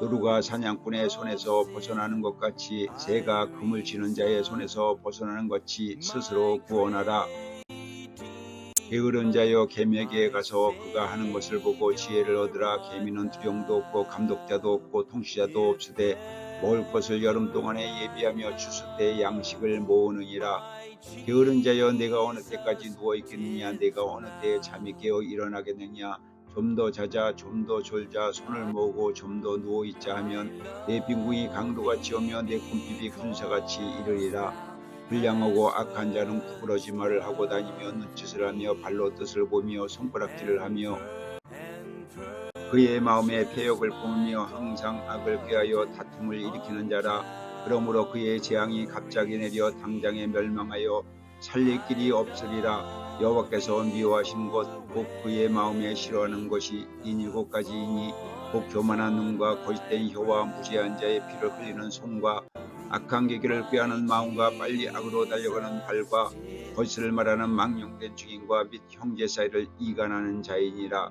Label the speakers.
Speaker 1: 노루가 사냥꾼의 손에서 벗어나는 것 같이 새가 금을 치는 자의 손에서 벗어나는 것이 스스로 구원하라. 게으른 자여 개미에게 가서 그가 하는 것을 보고 지혜를 얻으라. 개미는 두령도 없고 감독자도 없고 통치자도 없으되 먹을 것을 여름 동안에 예비하며 추수 때 양식을 모으느니라. 게으른 자여 내가 어느 때까지 누워 있겠느냐 내가 어느 때에 잠이 깨어 일어나겠느냐 좀 더 자자 좀 더 졸자 손을 모으고 좀 더 누워 있자 하면 내 빈궁이 강도같이 오며 내 곰핍이 군사같이 이르리라. 불량하고 악한 자는 구부러지 말을 하고 다니며 눈짓을 하며 발로 뜻을 보며 손가락질을 하며 그의 마음에 폐역을 품으며 항상 악을 꾀하여 다툼을 일으키는 자라. 그러므로 그의 재앙이 갑자기 내려 당장에 멸망하여 살릴 길이 없으리라. 여호와께서 미워하신 것 곧 그의 마음에 싫어하는 것이 이 일곱 가지이니 곧 교만한 눈과 거짓된 혀와 무지한 자의 피를 흘리는 손과 악한 계기를 꾀하는 마음과 빨리 악으로 달려가는 발과 거짓을 말하는 망령된 증인과 및 형제 사이를 이간하는 자이니라